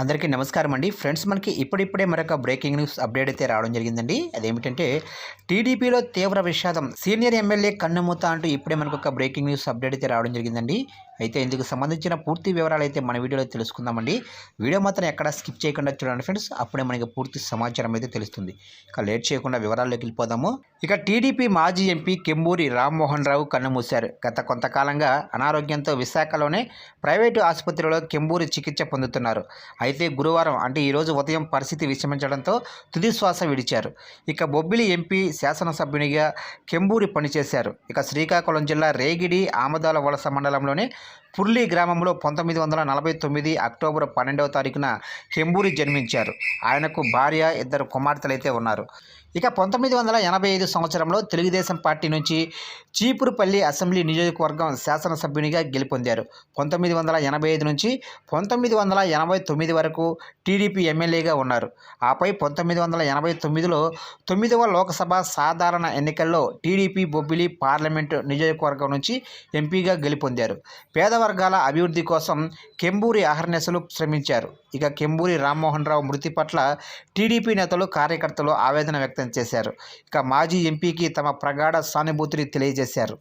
అందరికీ నమస్కారం అండి. ఫ్రెండ్స్ మనకి ఇప్పుడిప్పుడే మరొక బ్రేకింగ్ న్యూస్ అప్డేట్ అయితే రావడం జరిగిందండి. అదేమిటంటే టీడీపీలో తీవ్ర విషాదం సీనియర్ ఎమ్మెల్యే కన్నుమూత అంటూ ఇప్పుడే మనకు ఒక బ్రేకింగ్ న్యూస్ అప్డేట్ అయితే రావడం జరిగిందండి. అయితే ఇందుకు సంబంధించిన పూర్తి వివరాలు అయితే మన వీడియోలో తెలుసుకుందామండి. వీడియో మాత్రం ఎక్కడ స్కిప్ చేయకుండా చూడండి ఫ్రెండ్స్. అప్పుడే మనకి పూర్తి సమాచారం అయితే తెలుస్తుంది. ఇక లేట్ చేయకుండా వివరాల్లోకి వెళ్ళిపోదాము. ఇక టీడీపీ మాజీ ఎంపీ కెంబూరి రామ్మోహన్ రావు కన్నుమూశారు. గత కొంతకాలంగా అనారోగ్యంతో విశాఖలోనే ప్రైవేటు ఆసుపత్రిలో కెంబూరి చికిత్స పొందుతున్నారు. అయితే గురువారం అంటే ఈరోజు ఉదయం పరిస్థితి విషమించడంతో తుదిశ్వాస విడిచారు. ఇక బొబ్బిలి ఎంపీ శాసనసభ్యునిగా కెంబూరి పనిచేశారు. ఇక శ్రీకాకుళం జిల్లా రేగిడి ఆమదాల వలస మండలంలోని పుర్లి గ్రామంలో పంతొమ్మిది వందల నలభై తొమ్మిది అక్టోబర్ పన్నెండవ తారీఖున కెంబూరి జన్మించారు. ఆయనకు భార్య ఇద్దరు కుమార్తెలైతే ఉన్నారు. ఇక పంతొమ్మిది వందల ఎనభై ఐదు సంవత్సరంలో తెలుగుదేశం పార్టీ నుంచి చీపురుపల్లి అసెంబ్లీ నియోజకవర్గం శాసనసభ్యునిగా గెలుపొందారు. పంతొమ్మిది వందల ఎనభై ఐదు నుంచి పంతొమ్మిది వందల ఎనభై తొమ్మిది వరకు టీడీపీ ఎమ్మెల్యేగా ఉన్నారు. ఆపై పంతొమ్మిది వందల ఎనభై తొమ్మిదిలో తొమ్మిదవ లోక్సభ సాధారణ ఎన్నికల్లో టీడీపీ బొబ్బిలి పార్లమెంటు నియోజకవర్గం నుంచి ఎంపీగా గెలుపొందారు. పేద వర్గాల అభివృద్ధి కోసం కెంబూరి అహర్నెసలు శ్రమించారు. ఇక కెంబూరి రామ్మోహన్ రావు మృతి పట్ల టీడీపీ నేతలు కార్యకర్తలు ఆవేదన వ్యక్తం వ్యక్తం చేశారు. ఇక మాజీ ఎంపీకి తమ ప్రగాఢ సానుభూతిని తెలియజేశారు.